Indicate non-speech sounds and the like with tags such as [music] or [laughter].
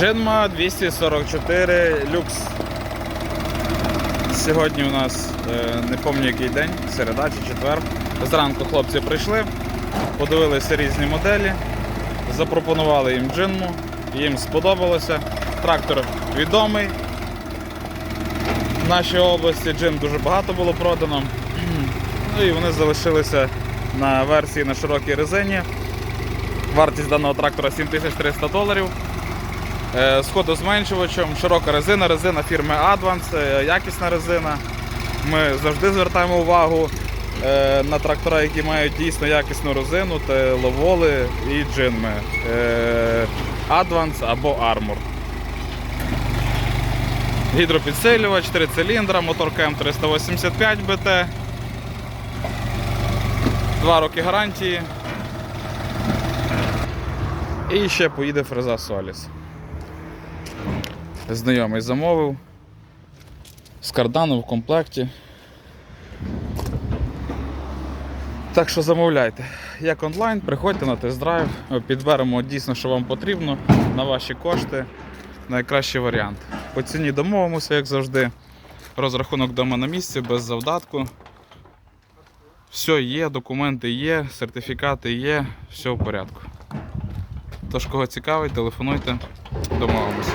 Джинма 244 люкс. Сьогодні у нас е, не пам'ятаю який день, середа чи четвер. Зранку хлопці прийшли, подивилися різні моделі, запропонували їм джинму, їм сподобалося. Трактор відомий. В нашій області джин дуже багато було продано. [clears throat] Ну і вони залишилися на версії на широкій резині. Вартість даного трактора 7300 доларів. Е, З ходозменшувачем, широка резина, резина фірми Advance, е, якісна резина. Ми завжди звертаємо увагу е, на трактора, які мають дійсно якісну резину, це ловоли і джинми. Е, Advance або Armor. Гідропідсилювач, 3 циліндра, моторка М385 БТ. 2 роки гарантії. І ще поїде фреза Соліс. Знайомий замовив. З кардану в комплекті. Так що замовляйте. Як онлайн, приходьте на тест-драйв, підберемо дійсно, що вам потрібно на ваші кошти. Найкращий варіант. По ціні домовимося, як завжди. Розрахунок вдома на місці, без завдатку. Все є, документи є, сертифікати є, все в порядку. Тож, кого цікавить, телефонуйте, домовимося.